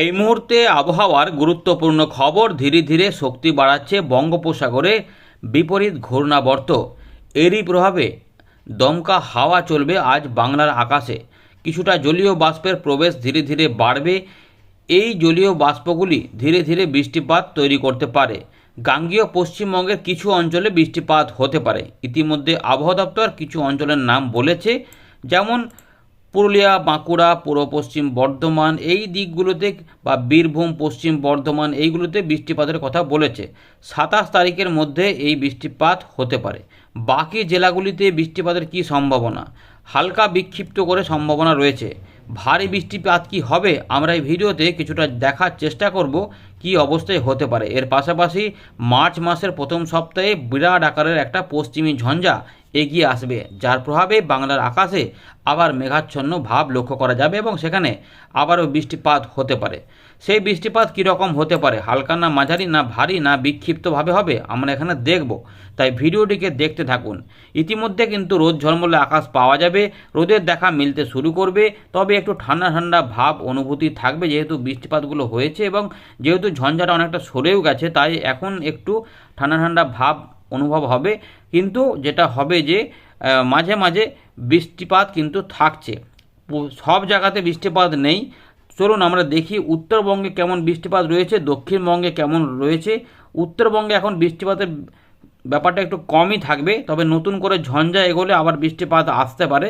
এই মুহূর্তে আবহাওয়ার গুরুত্বপূর্ণ খবর ধীরে ধীরে শক্তি বাড়াচ্ছে বঙ্গোপসাগরে বিপরীত ঘূর্ণাবর্ত। এরই প্রভাবে দমকা হাওয়া চলবে আজ বাংলার আকাশে। কিছুটা জলীয় বাষ্পের প্রবেশ ধীরে ধীরে বাড়বে। এই জলীয় বাষ্পগুলি ধীরে ধীরে বৃষ্টিপাত তৈরি করতে পারে। গাঙ্গীয় পশ্চিমবঙ্গের কিছু অঞ্চলে বৃষ্টিপাত হতে পারে। ইতিমধ্যে আবহাওয়া দপ্তর কিছু অঞ্চলের নাম বলেছে, যেমন পুরুলিয়া, বাঁকুড়া, পূর্ব পশ্চিম বর্ধমান এই দিকগুলোতে বা বীরভূম, পশ্চিম বর্ধমান এইগুলোতে বৃষ্টিপাতের কথা বলেছে। সাতাশ তারিখের মধ্যে এই বৃষ্টিপাত হতে পারে। বাকি জেলাগুলিতে বৃষ্টিপাতের কী সম্ভাবনা? হালকা বিক্ষিপ্ত করে সম্ভাবনা রয়েছে। ভারী বৃষ্টিপাত কি হবে? আমরা এই ভিডিওতে কিছুটা দেখার চেষ্টা করব কি অবস্থায় হতে পারে। এর পাশাপাশি মার্চ মাসের প্রথম সপ্তাহে বিরাট আকারের একটা পশ্চিমী ঝঞ্ঝা এগিয়ে আসবে, যার প্রভাবে বাংলার আকাশে আবার মেঘাচ্ছন্ন ভাব লক্ষ্য করা যাবে এবং সেখানে আবারও বৃষ্টিপাত হতে পারে। সেই বৃষ্টিপাত কীরকম হতে পারে, হালকা না মাঝারি, না ভারী, না বিক্ষিপ্তভাবে হবে, আমরা এখানে দেখব। তাই ভিডিওটিকে দেখতে থাকুন। ইতিমধ্যে কিন্তু রোদ ঝলমলে আকাশ পাওয়া যাবে, রোদের দেখা মিলতে শুরু করবে, তবে একটু ঠান্ডা ঠান্ডা ভাব অনুভূতি থাকবে যেহেতু বৃষ্টিপাতগুলো হয়েছে এবং যেহেতু ঝঞ্ঝাটা অনেকটা সরেও গেছে, তাই এখন একটু ঠান্ডা ঠান্ডা ভাব অনুভব হবে, কিন্তু যেটা হবে যে মাঝে মাঝে বৃষ্টিপাত কিন্তু থাকছে। সব জায়গাতে বৃষ্টিপাত নেই। চলুন আমরা দেখি উত্তরবঙ্গে কেমন বৃষ্টিপাত রয়েছে, দক্ষিণবঙ্গে কেমন রয়েছে। উত্তরবঙ্গে এখন বৃষ্টিপাতের ব্যাপারটা একটু কমই থাকবে, তবে নতুন করে ঝঞ্ঝা এগোলে আবার বৃষ্টিপাত আসতে পারে।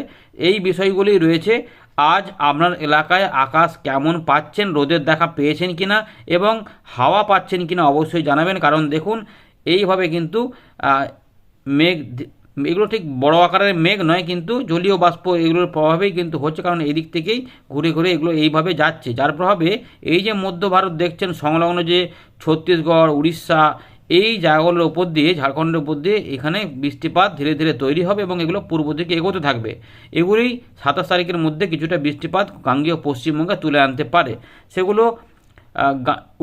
এই বিষয়গুলি রয়েছে। আজ আপনার এলাকায় আকাশ কেমন পাচ্ছেন, রোদের দেখা পেয়েছেন কিনা এবং হাওয়া পাচ্ছেন কিনা অবশ্যই জানাবেন। কারণ দেখুন এইভাবে কিন্তু মেঘ এগুলো ঠিক বড় আকারের মেঘ নয় কিন্তু জলীয় বাষ্প এগুলোর প্রভাবেই কিন্তু হচ্ছে কারণ এই দিক থেকেই ঘুরে ঘুরে এগুলো এইভাবে যাচ্ছে। যার প্রভাবে এই যে মধ্য ভারত দেখছেন সংলগ্ন যে ছত্তিশগড়, উড়িষ্যা, এই জায়গাগুলোর উপর দিয়ে, ঝাড়খণ্ডের উপর দিয়ে এখানে বৃষ্টিপাত ধীরে ধীরে তৈরি হবে এবং এগুলো পূর্ব দিকে এগোতে থাকবে। এগুলি সাতাশ তারিখের মধ্যে কিছুটা বৃষ্টিপাত গাঙ্গীয় পশ্চিমবঙ্গে তুলে আনতে পারে। সেগুলো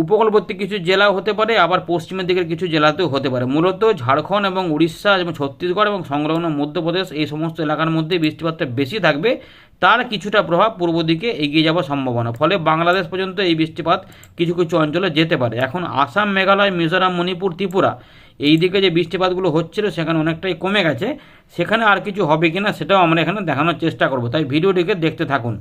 উপকূলবর্তী কিছু জেলাও হতে পারে, আবার পশ্চিমের দিকের কিছু জেলাতেও হতে পারে। মূলত ঝাড়খণ্ড এবং উড়িষ্যা এবং ছত্তিশগড় এবং সংলগ্ন মধ্যপ্রদেশ এই সমস্ত এলাকার মধ্যে বৃষ্টিপাতটা বেশি থাকবে। তার কিছুটা প্রভাব পূর্ব দিকে এগিয়ে যাওয়ার সম্ভাবনা। ফলে বাংলাদেশ পর্যন্ত এই বৃষ্টিপাত কিছু কিছু অঞ্চলে যেতে পারে। এখন আসাম, মেঘালয়, মিজোরাম, মণিপুর, ত্রিপুরা এই দিকে যে বৃষ্টিপাতগুলো হচ্ছিল সেখানে অনেকটাই কমে গেছে। সেখানে আর কিছু হবে কিনা সেটাও আমরা এখানে দেখানোর চেষ্টা করব। তাই ভিডিওটিকে দেখতে থাকুন।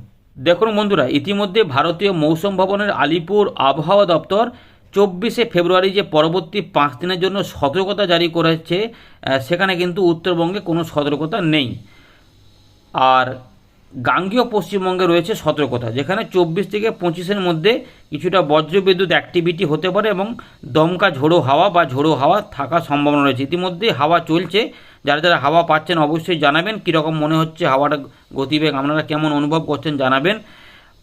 দেখুন বন্ধুরা, ইতিমধ্যে ভারতীয় মৌসুম ভবনের আলিপুর আবহাওয়া দপ্তর চব্বিশে ফেব্রুয়ারি যে পরবর্তী পাঁচ দিনের জন্য সতর্কতা জারি করেছে সেখানে কিন্তু উত্তরবঙ্গে কোনো সতর্কতা নেই। আর গাঙ্গীয় পশ্চিমবঙ্গে রয়েছে সতর্কতা, যেখানে চব্বিশ থেকে পঁচিশের মধ্যে কিছুটা বজ্রবিদ্যুৎ অ্যাক্টিভিটি হতে পারে এবং দমকা ঝোড়ো হাওয়া বা ঝোড়ো হাওয়া থাকার সম্ভাবনা রয়েছে। ইতিমধ্যে হাওয়া চলছে, যারা যারা হাওয়া পাচ্ছেন অবশ্যই জানাবেন কীরকম মনে হচ্ছে হাওয়াটা গতিবেগ, আপনারা কেমন অনুভব করছেন জানাবেন।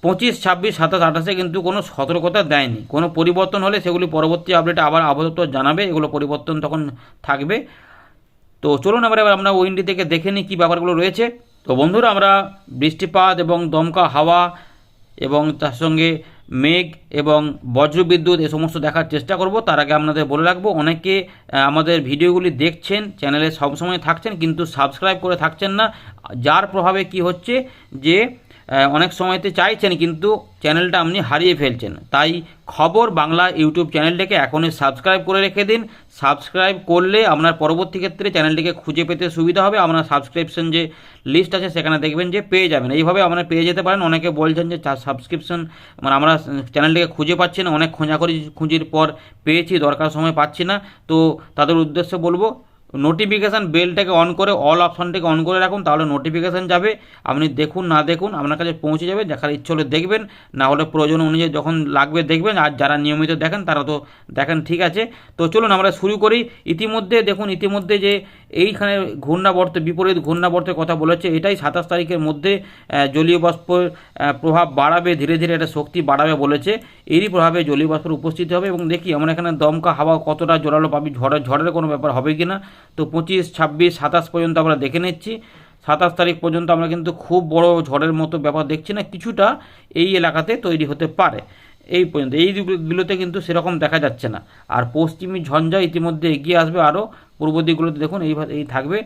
পঁচিশ, ছাব্বিশ, সাতাশ, আঠাশে কিন্তু কোনো সতর্কতা দেয়নি। কোনো পরিবর্তন হলে সেগুলি পরবর্তী আপডেটে আবার দপ্তর জানাবে, এগুলো পরিবর্তন তখন থাকবে। তো চলুন এবার এবার আমরা উইন্ডি থেকে দেখে নিই কী ব্যাপারগুলো রয়েছে। তো বন্ধুরা, আমরা বৃষ্টিপাত এবং দমকা হাওয়া এবং তার সঙ্গে মেঘ এবং বজ্রবিদ্যুৎ এ সমস্ত দেখার চেষ্টা করব। তার আগে আপনাদের বলে রাখব, অনেকে আমাদের ভিডিওগুলি দেখছেন, চ্যানেলে সবসময় থাকছেন, কিন্তু সাবস্ক্রাইব করে থাকছেন না। যার প্রভাবে কি হচ্ছে যে অনেক সময়তে চাইছেন, কিন্তু চ্যানেলটা আপনি হারিয়ে ফেলছেন। তাই খবর বাংলা ইউটিউব চ্যানেলটাকে এখনই সাবস্ক্রাইব করে রেখে দিন। সাবস্ক্রাইব করলে আপনার পরবর্তী ক্ষেত্রে চ্যানেলটিকে খুঁজে পেতে সুবিধা হবে। আপনার সাবস্ক্রিপশন যে লিস্ট আছে, সেখানে দেখবেন যে পেয়ে যাবেন। এইভাবে আপনারা পেয়ে যেতে পারেন। অনেকে বলছেন যে সাবস্ক্রিপশন মানে আমরা চ্যানেলটিকে খুঁজে পাচ্ছি না। অনেক খোঁজাখুঁজি, খুঁজির পর পেয়েছি, দরকার সময় পাচ্ছি না। তো তাদের উদ্দেশ্য বলব নোটিফিকেশান বেলটাকে অন করে অল অপশানটাকে অন করে রাখুন, তাহলে নোটিফিকেশান যাবে। আপনি দেখুন, না দেখুন, আপনার কাছে পৌঁছে যাবে, দেখার ইচ্ছে হলে দেখবেন, না হলে প্রয়োজন অনুযায়ী যখন লাগবে দেখবেন, আর যারা নিয়মিত দেখেন, তারা তো দেখেন, ঠিক আছে। তো চলুন আমরা শুরু করি। ইতিমধ্যে দেখুন, ইতিমধ্যে যে এইখানে ঘূর্ণাবর্ত, বিপরীত ঘূর্ণাবর্তের কথা বলেছে। এটাই সাতাশ তারিখের মধ্যে জলীয় বাষ্পর প্রভাব বাড়াবে, ধীরে ধীরে এটা শক্তি বাড়াবে বলেছে। এরই প্রভাবে জলীয় বাষ্পের উপস্থিতি হবে এবং দেখি আমরা এখানে দমকা হাওয়া কতটা জোরালো পাবি, ঝড়ের ঝড়ের কোনো ব্যাপার হবে কি না। তো পঁচিশ, ছাব্বিশ, সাতাশ পর্যন্ত আমরা দেখে নিচ্ছি। সাতাশ তারিখ পর্যন্ত আমরা কিন্তু খুব বড় ঝড়ের মতো ব্যাপার দেখছি না, কিছুটা এই এলাকাতে তৈরি হতে পারে। এই পর্যন্ত। এই দিকগুলোতে কিন্তু সেরকম দেখা যাচ্ছে না। আর পশ্চিমী ঝঞ্ঝা ইতিমধ্যে এগিয়ে আসবে আরও পূর্ব দিকগুলোতে দেখুন, এই এই থাকবে।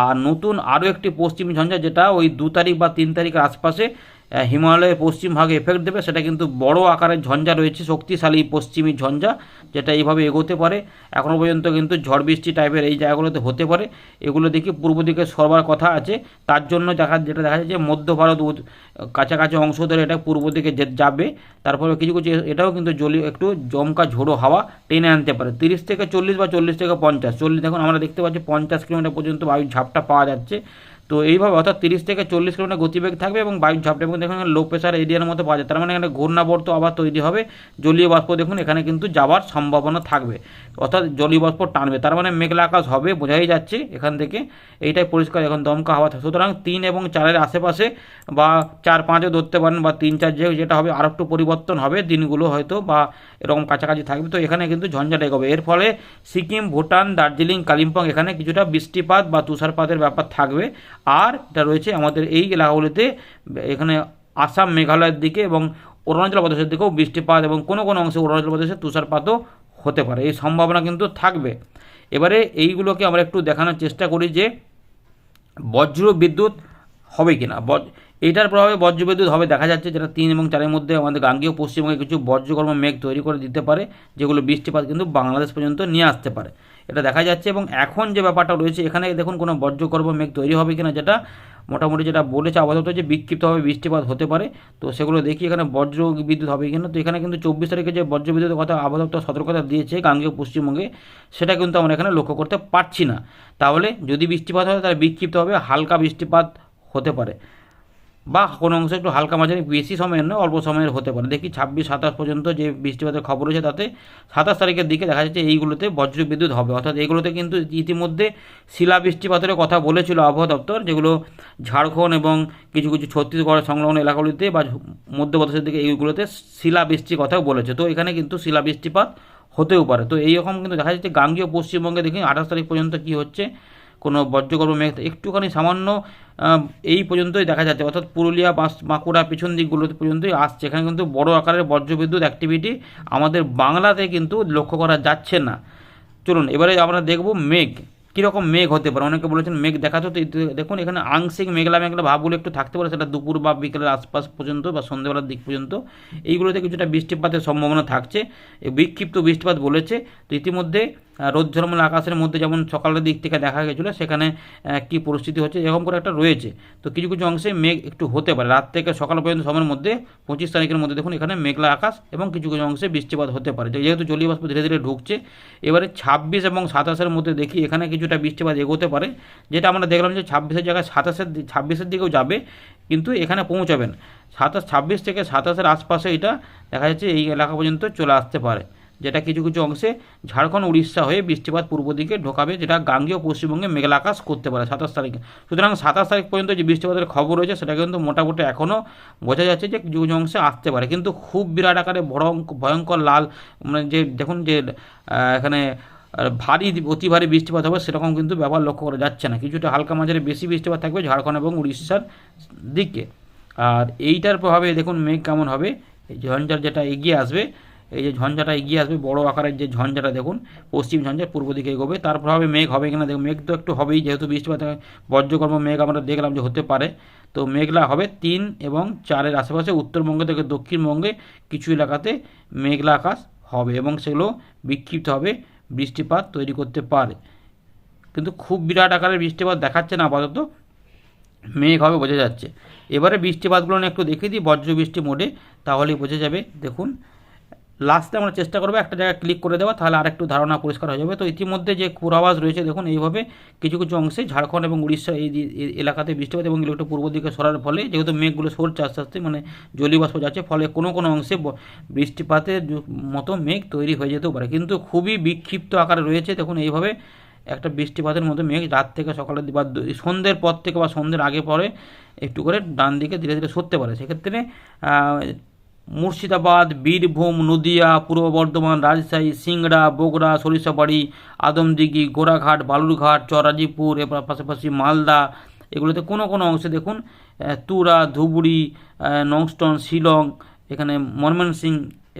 আর নতুন আরও একটি পশ্চিমী ঝঞ্ঝা, যেটা ওই দু তারিখ বা তিন তারিখের আশপাশে হিমালয়ের পশ্চিম ভাগে এফেক্ট দেবে, সেটা কিন্তু বড় আকারের ঝঞ্ঝা রয়েছে, শক্তিশালী পশ্চিমী ঝঞ্ঝা, যেটা এইভাবে এগোতে পারে। এখনও পর্যন্ত কিন্তু ঝড় বৃষ্টি টাইপের এই জায়গাগুলোতে হতে পারে। এগুলো দেখি পূর্ব দিকে সরবার কথা আছে। তার জন্য দেখা, যেটা দেখা যাচ্ছে মধ্য ভারত কাছাকাছি অংশ ধরে এটা পূর্ব দিকে যে- যাবে। তারপরে কিছু কিছু এটাও কিন্তু জলীয়, একটু জমকা ঝোড়ো হাওয়া টেনে আনতে পারে। তিরিশ থেকে চল্লিশ বা চল্লিশ থেকে পঞ্চাশ, চল্লিশ দেখুন আমরা দেখতে পাচ্ছি পঞ্চাশ কিলোমিটার পর্যন্ত বায়ুর ঝাপটা পাওয়া যাচ্ছে। তো এইভাবে অর্থাৎ তিরিশ থেকে চল্লিশ কিলোমিটার গতিবেগ থাকবে এবং বায়ু ঝাপটা এবং দেখুন লো প্রেশার এরিয়ার মতো পাওয়া যায়। তার মানে এখানে ঘূর্ণাবর্ত আবার তৈরি হবে, জলীয় বাষ্প দেখুন এখানে কিন্তু যাওয়ার সম্ভাবনা থাকবে। অর্থাৎ জলীয় বাষ্প টানবে, তার মানে মেঘলা আকাশ হবে বোঝাই যাচ্ছে এখান থেকে। এইটাই পরিষ্কার এখন দমকা হাওয়া থাকে সুতরাং তিন এবং চারের আশেপাশে বা চার পাঁচও ধরতে পারেন বা তিন চার যেটা হবে আর একটু পরিবর্তন হবে দিনগুলো হয়তো বা এরকম কাছাকাছি থাকবে। তো এখানে কিন্তু ঝঞ্ঝাট এগোবে। এর ফলে সিকিম, ভুটান, দার্জিলিং, কালিম্পং এখানে কিছুটা বৃষ্টিপাত বা তুষারপাতের ব্যাপার থাকবে। আর এটা রয়েছে আমাদের এই এলাকাগুলিতে, এখানে আসাম মেঘালয়ের দিকে এবং অরুণাচল প্রদেশের দিকেও বৃষ্টিপাত এবং কোনো কোনো অংশে অরুণাচল প্রদেশে তুষারপাতও হতে পারে। এই সম্ভাবনা কিন্তু থাকবে। এবারে এইগুলোকে আমরা একটু দেখানোর চেষ্টা করি যে বজ্র বিদ্যুৎ হবে কিনা। বজ- এইটার প্রভাবে বজ্র বিদ্যুৎ হবে, দেখা যাচ্ছে যেটা তিন এবং চারের মধ্যে আমাদের গাঙ্গীয় পশ্চিমবঙ্গে কিছু বজ্রকর্ম মেঘ তৈরি করে দিতে পারে, যেগুলো বৃষ্টিপাত কিন্তু বাংলাদেশ পর্যন্ত নিয়ে আসতে পারে। এটা দেখা যাচ্ছে এবং এখন যে ব্যাপারটা রয়েছে, এখানে দেখুন কোনো বজ্রকর্ম মেঘ তৈরি হবে কিনা যেটা মোটামুটি যেটা বলেছে আপাতত যে বিক্ষিপ্তভাবে বৃষ্টিপাত হতে পারে। তো সেগুলো দেখি এখানে বজ্র বিদ্যুৎ হবে কিনা। তো এখানে কিন্তু চব্বিশ তারিখে যে বজ্র বিদ্যুতের কথা দপ্তর সতর্কতা দিয়েছে গাঙ্গেয় পশ্চিমবঙ্গে, সেটা কিন্তু আমরা এখানে লক্ষ্য করতে পারছি না। তাহলে যদি বৃষ্টিপাত হয়, তাহলে বিক্ষিপ্তভাবে হালকা বৃষ্টিপাত হতে পারে। বা কোনো অংশে একটু হালকা মাঝারি, বেশি সময়ের নয়, অল্প সময়ের হতে পারে। দেখি ছাব্বিশ, সাতাশ পর্যন্ত যে বৃষ্টিপাতের খবর রয়েছে তাতে সাতাশ তারিখের দিকে দেখা যাচ্ছে এইগুলোতে বজ্র বিদ্যুৎ হবে। অর্থাৎ এইগুলোতে কিন্তু ইতিমধ্যে শিলা বৃষ্টিপাতের কথা বলেছিল আবহাওয়া দপ্তর, যেগুলো ঝাড়খণ্ড এবং কিছু কিছু ছত্তিশগড় সংলগ্ন এলাকাগুলিতে বা মধ্যপ্রদেশের দিকে এইগুলোতে শিলা বৃষ্টির কথাও বলেছে। তো এখানে কিন্তু শিলা বৃষ্টিপাত হতেও পারে। তো এইরকম কিন্তু দেখা যাচ্ছে গাঙ্গীয় পশ্চিমবঙ্গে দেখি আঠাশ তারিখ পর্যন্ত কি হচ্ছে কোনো বজ্রগর্ভ মেঘ, একটুখানি সামান্য এই পর্যন্তই দেখা যাচ্ছে। অর্থাৎ পুরুলিয়া বাঁশ- বাঁকুড়া পিছন দিকগুলোতে পর্যন্তই আসছে। এখানে কিন্তু বড় আকারের বজ্রবিদ্যুৎ অ্যাক্টিভিটি আমাদের বাংলাতে কিন্তু লক্ষ্য করা যাচ্ছে না। চলুন, এবারে আমরা দেখব মেঘ। কীরকম মেঘ হতে পারে? অনেকে বলেছেন মেঘ দেখাতো তো দেখুন, এখানে আংশিক মেঘলা মেঘলা ভাবগুলো একটু থাকতে পারে। সেটা দুপুর বা বিকেলের আশপাশ পর্যন্ত বা সন্ধ্যেবেলার দিক পর্যন্ত। এইগুলোতে কিছুটা বৃষ্টিপাতের সম্ভাবনা থাকছে। বিক্ষিপ্ত বৃষ্টিপাত বলেছে। তো ইতিমধ্যে রোদ আকাশের মধ্যে যেমন সকালের দিক থেকে দেখা গেছিল, সেখানে কী পরিস্থিতি হচ্ছে, এরকম করে একটা রয়েছে। তো কিছু কিছু অংশে মেঘ একটু হতে পারে। রাত থেকে সকাল পর্যন্ত সময়ের মধ্যে, পঁচিশ তারিখের মধ্যে দেখুন এখানে মেঘলা আকাশ এবং কিছু কিছু অংশে বৃষ্টিপাত হতে পারে। যেহেতু জলীয় বাষ্প ধীরে ধীরে ঢুকছে, এবারে ছাব্বিশ এবং সাতাশের মধ্যে দেখি এখানে কিছুটা বৃষ্টিপাত এগোতে পারে। যেটা আমরা দেখলাম যে ছাব্বিশের জায়গায় সাতাশের ছাব্বিশের দিকেও যাবে, কিন্তু এখানে পৌঁছাবেন। সাতাশ, ছাব্বিশ থেকে সাতাশের আশপাশে এটা দেখা যাচ্ছে এই এলাকা পর্যন্ত চলে আসতে পারে। যেটা কিছু কিছু অংশে ঝাড়খণ্ড, উড়িষ্যা হয়ে বৃষ্টিপাত পূর্ব দিকে ঢোকাবে, যেটা গাঙ্গীয় পশ্চিমবঙ্গে মেঘলা আকাশ করতে পারে সাতাশ তারিখে। সুতরাং সাতাশ তারিখ পর্যন্ত যে বৃষ্টিপাতের খবর রয়েছে, সেটা কিন্তু মোটামুটি এখনও বোঝা যাচ্ছে যে কিছু কিছু অংশে আসতে পারে। কিন্তু খুব বিরাট আকারে ভয়ঙ্কর লাল মানে যে দেখুন যে এখানে ভারী, অতি ভারী বৃষ্টিপাত হবে, সেরকম কিন্তু ব্যবহার লক্ষ্য করা যাচ্ছে না। কিছুটা হালকা মাঝারে বেশি বৃষ্টিপাত থাকবে ঝাড়খণ্ড এবং উড়িষ্যার দিকে। আর এইটার প্রভাবে দেখুন মেঘ কেমন হবে ঝঞ্ঝার যেটা এগিয়ে আসবে এই যে ঝঞ্ঝাটা এগিয়ে আসবে, বড় আকারের যে ঝঞ্ঝাটা দেখুন, পশ্চিম ঝঞ্ঝা পূর্ব দিকে এগোবে। তার প্রভাবে মেঘ, হবে কিনা দেখুন, মেঘ তো একটু হবেই, যেহেতু বৃষ্টিপাত বজ্রকর্ম মেঘ আমরা দেখলাম যে হতে পারে। তো মেঘলা হবে তিন এবং চারের আশেপাশে উত্তরবঙ্গ থেকে দক্ষিণবঙ্গে কিছু এলাকাতে মেঘলা আকাশ হবে এবং সেগুলো বিক্ষিপ্ত হবে, বৃষ্টিপাত তৈরি করতে পারে। কিন্তু খুব বিরাট আকারের বৃষ্টিপাত দেখাচ্ছে না আপাতত, মেঘ হবে বোঝা যাচ্ছে। এবারে বৃষ্টিপাতগুলো একটু দেখিয়ে দিই বজ্র বৃষ্টি মোডে তাহলেই বোঝা যাবে, দেখুন। লাস্টে আমরা চেষ্টা করব একটা জায়গায় ক্লিক করে দেওয়া, তাহলে আর একটু ধারণা পরিষ্কার হয়ে যাবে। তো ইতিমধ্যে যে পূর্বাভাস রয়েছে, দেখুন এইভাবে কিছু কিছু অংশে, ঝাড়খণ্ড এবং উড়িষ্যা এই এলাকাতে বৃষ্টিপাত এবং এগুলো একটু পূর্ব দিকে সরার ফলে যেহেতু মেঘগুলো সরছে আস্তে আস্তে মানে জলীয় বাষ্প যাচ্ছে, ফলে কোনো কোনো অংশে বৃষ্টিপাতের মতো মেঘ তৈরি হয়ে যেতেও পারে। কিন্তু খুবই বিক্ষিপ্ত আকারে রয়েছে, দেখুন এইভাবে একটা বৃষ্টিপাতের মতো মেঘ রাত থেকে সকালের বা সন্ধ্যের পর থেকে বা সন্ধ্যের আগে পরে একটু করে ডান দিকে ধীরে ধীরে সরতে পারে। সেক্ষেত্রে মুর্শিদাবাদ, বীরভূম, নদিয়া, পূর্ব বর্ধমান, রাজশাহী, সিংড়া, বগুড়া, সরিষাবাড়ি, আদমদিঘি, গোড়াঘাট, বালুরঘাট, চরাজিপুর এবার পাশাপাশি মালদা। এগুলোতে কোনো কোনো অংশে দেখুন তুরা ধুবুরি নংস্টন, শিলং, এখানে ময়মনসিং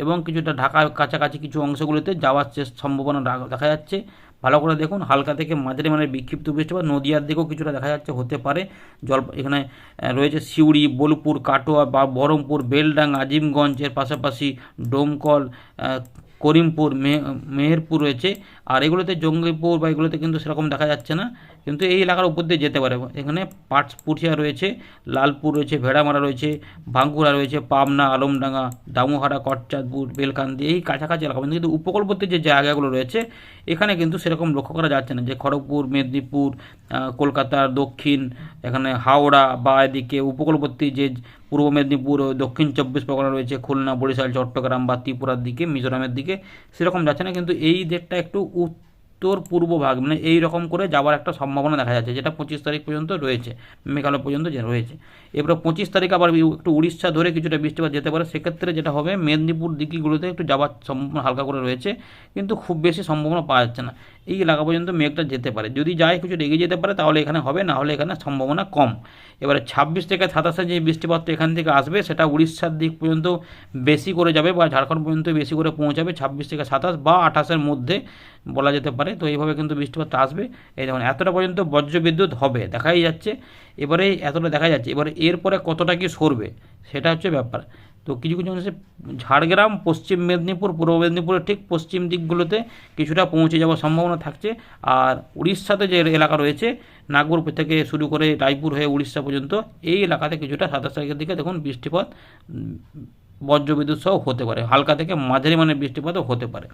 এবং কিছুটা ঢাকা কাছাকাছি কিছু অংশগুলিতে যাওয়ার সম্ভাবনা দেখা যাচ্ছে। ভালো করে দেখুন, হালকা থেকে মাঝারি মানে বিক্ষিপ্ত বৃষ্টিপাত নদীয়ার দিকেও কিছুটা দেখা যাচ্ছে হতে পারে। জল, এখানে রয়েছে সিউড়ি, বোলপুর, কাটোয়া বা বহরমপুর বেলডাং আজিমগঞ্জের পাশাপাশি ডোমকল করিমপুর মেহেরপুর রয়েছে। আর এগুলোতে জঙ্গিপুর বা এগুলোতে কিন্তু সেরকম দেখা যাচ্ছে না। কিন্তু এই এলাকার উপর দিয়ে যেতে পারে। এখানে পাটপুঠিয়া রয়েছে, লালপুর রয়েছে, ভেড়ামারা রয়েছে বাঁকুড়া রয়েছে, পাবনা, আলমডাঙ্গা, দামোহারা, কটচাঁদপুর, বেলকান্দি এই কাছাকাছি এলাকা। কিন্তু উপকূলবর্তী যে জায়গাগুলো রয়েছে, এখানে কিন্তু সেরকম লক্ষ্য করা যাচ্ছে না। যে খড়গপুর, মেদিনীপুর কলকাতার দক্ষিণ, এখানে হাওড়া বা এদিকে উপকূলবর্তী যে পূর্ব মেদিনীপুর দক্ষিণ চব্বিশ পরগনা রয়েছে, খুলনা, বরিশাল, চট্টগ্রাম বা ত্রিপুরার দিকে, মিজোরামের দিকে, সেরকম যাচ্ছে না। কিন্তু এই ডেটটা একটু উত্তর পূর্ব ভাগ মানে এই রকম করে যাওয়ার একটা সম্ভাবনা দেখা যাচ্ছে, যেটা পঁচিশ তারিখ পর্যন্ত রয়েছে, মেঘালয় পর্যন্ত যে রয়েছে। এবারে পঁচিশ তারিখ আবার একটু উড়িষ্যা ধরে কিছুটা বৃষ্টিপাত যেতে পারে, সেক্ষেত্রে যেটা হবে, মেদিনীপুর দিকগুলোতে একটু যাওয়ার সম্ভাবনা হালকা করে রয়েছে, কিন্তু খুব বেশি সম্ভাবনা পাওয়া যাচ্ছে না। এই এলাকা পর্যন্ত মেঘটা যেতে পারে। যদি যায় কিছু এগিয়ে যেতে পারে, তাহলে এখানে হবে, না হলে এখানে সম্ভাবনা কম। এবারে ছাব্বিশ থেকে সাতাশে যে বৃষ্টিপাতটা এখান থেকে আসবে, সেটা উড়িষ্যার দিক পর্যন্ত বেশি করে যাবে বা ঝাড়খণ্ড পর্যন্ত বেশি করে পৌঁছাবে ছাব্বিশ থেকে সাতাশ বা আঠাশের মধ্যে বলা যেতে পারে। তো এইভাবে কিন্তু বৃষ্টিপাতটা আসবে। এই দেখুন, এতটা পর্যন্ত বজ্রবিদ্যুৎ হবে, দেখাই যাচ্ছে। এবারে এতটা দেখা যাচ্ছে। এবারে এরপরে কতটা কি সরবে, সেটা হচ্ছে ব্যাপার। তো কিছু কিছু অংশে ঝাড়গ্রাম, পশ্চিম মেদিনীপুর, পূর্ব মেদিনীপুরের ঠিক পশ্চিম দিকগুলোতে কিছুটা পৌঁছে যাওয়ার সম্ভাবনা থাকছে। আর উড়িষ্যাতে যে এলাকা রয়েছে, নাগপুর থেকে শুরু করে রায়পুর হয়ে উড়িষ্যা পর্যন্ত, এই এলাকাতে কিছুটা সাতাশ তারিখের দিকে দেখুন বৃষ্টিপাত বজ্রবিদ্যুৎ সহ হতে পারে। হালকা থেকে মাঝারি মানের বৃষ্টিপাতও হতে পারে।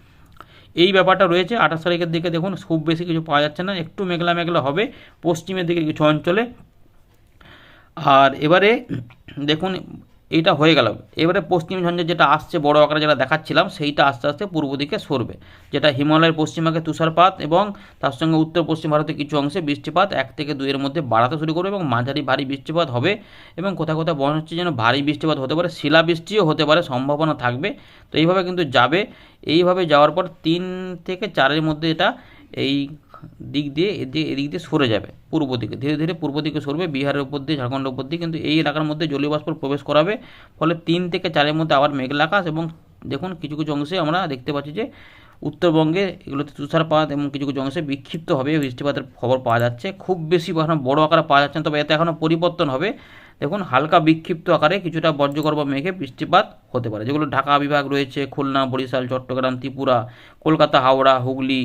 এই ব্যাপারটা রয়েছে, আঠাশ তারিখের দিকে দেখুন খুব বেশি কিছু পাওয়া যাচ্ছে না, একটু মেঘলা মেঘলা হবে, পশ্চিমের দিকে কিছু অঞ্চলে। আর এবারে, দেখুন এইটা হয়ে গেল। এবারে পশ্চিম ঝঞ্ঝে যেটা আসছে, বড় আকারে যেটা দেখাচ্ছিলাম, সেইটা আস্তে আস্তে পূর্ব দিকে সরবে। যেটা হিমালয়ের পশ্চিমভাগে তুষারপাত এবং তার সঙ্গে উত্তর পশ্চিম ভারতের কিছু অংশে বৃষ্টিপাত, এক থেকে দুইয়ের মধ্যে বাড়াতে শুরু করবে এবং মাঝারি ভারী বৃষ্টিপাত হবে এবং কোথাও কোথাও মনে হচ্ছে যেন ভারী বৃষ্টিপাত হতে পারে, শিলাবৃষ্টিও হতে পারে, সম্ভাবনা থাকবে। তো এইভাবে কিন্তু যাবে। এইভাবে যাওয়ার পর তিন থেকে চারের মধ্যে এটা এই দিক দিয়ে এদিকে এদিক দিয়ে সরে যাবে, পূর্ব দিকে। ধীরে ধীরে পূর্ব দিকে সরবে, বিহারের উপর দিয়ে ঝাড়খণ্ডের উপর দিয়ে। কিন্তু এই এলাকার মধ্যে জলীয় প্রবেশ করাবে, ফলে তিন থেকে চারের মধ্যে আবার মেঘলা আকাশ এবং দেখুন কিছু কিছু অংশে আমরা দেখতে পাচ্ছি যে উত্তরবঙ্গে এগুলোতে তুষারপাত এবং কিছু কিছু অংশে বিক্ষিপ্তভাবে বৃষ্টিপাতের খবর পাওয়া যাচ্ছে। খুব বেশি এখন বড় আকারে পাওয়া যাচ্ছে না, তবে এতে এখনও পরিবর্তন হবে। দেখুন হালকা বিক্ষিপ্ত আকারে কিছুটা বজ্রগর্ভ মেঘে বৃষ্টিপাত হতে পারে। যেগুলো ঢাকা বিভাগ রয়েছে, খুলনা, বরিশাল, চট্টগ্রাম, ত্রিপুরা, কলকাতা, হাওড়া, হুগলি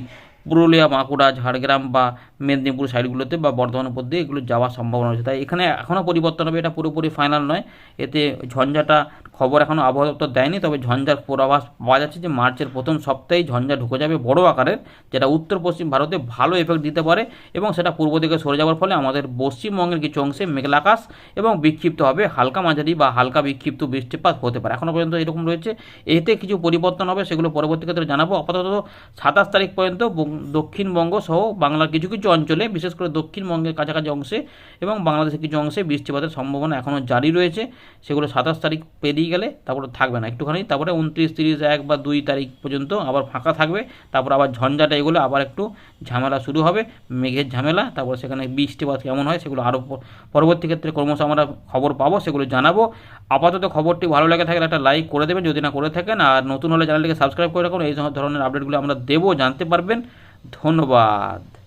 পুরুলিয়া বাঁকুড়া ঝাড়গ্রাম বা মেদিনীপুর সাইডগুলোতে বা বর্ধমান উপর দিয়ে এগুলো যাওয়ার সম্ভাবনা রয়েছে। তাই এখানে এখনও পরিবর্তন হবে, এটা পুরোপুরি ফাইনাল নয়। এতে ঝঞ্ঝাটা খবর এখনও আবহাওয়া দপ্তর দেয়নি, তবে ঝঞ্ঝার পূর্বাভাস পাওয়া যাচ্ছে যে মার্চের প্রথম সপ্তাহেই ঝঞ্ঝা ঢুকে যাবে বড় আকারের, যেটা উত্তর পশ্চিম ভারতে ভালো এফেক্ট দিতে পারে এবং সেটা পূর্ব দিকে সরে যাওয়ার ফলে আমাদের পশ্চিমবঙ্গের কিছু অংশে মেঘলাকাশ এবং বিক্ষিপ্ত হবে হালকা মাঝারি বা হালকা বিক্ষিপ্ত বৃষ্টিপাত হতে পারে। এখনও পর্যন্ত এরকম রয়েছে। এতে কিছু পরিবর্তন হবে, সেগুলো পরবর্তী ক্ষেত্রে জানাব। আপাতত সাতাশ তারিখ পর্যন্ত দক্ষিণবঙ্গ সহ বাংলার কিছু কিছু অঞ্চলে, বিশেষ করে দক্ষিণবঙ্গের কাছাকাছি অংশে এবং বাংলাদেশের কিছু অংশে বৃষ্টিপাতের সম্ভাবনা এখনও জারি রয়েছে। সেগুলো সাতাশ তারিখ পেরিয়ে গেলে তারপরে থাকবে না। একটুখানি, তারপরে উনত্রিশ, তিরিশ, এক বা দুই তারিখ পর্যন্ত আবার ফাঁকা থাকবে। তারপর আবার ঝঞ্ঝাটা এগুলো আবার একটু ঝামেলা শুরু হবে। মেঘের ঝামেলা, তারপর সেখানে বৃষ্টিপাত কেমন হয় সেগুলো আরও পরবর্তী ক্ষেত্রে ক্রমশ আমরা খবর পাবো, সেগুলো জানাব। আপাতত খবরটি ভালো লাগে থাকলে একটা লাইক করে দেবেন, যদি না করে থাকেন। আর নতুন হলে চ্যানেলটিকে সাবস্ক্রাইব করে রাখুন। এই ধরনের আপডেটগুলো আমরা দেবো, জানতে পারবেন। ধন্যবাদ।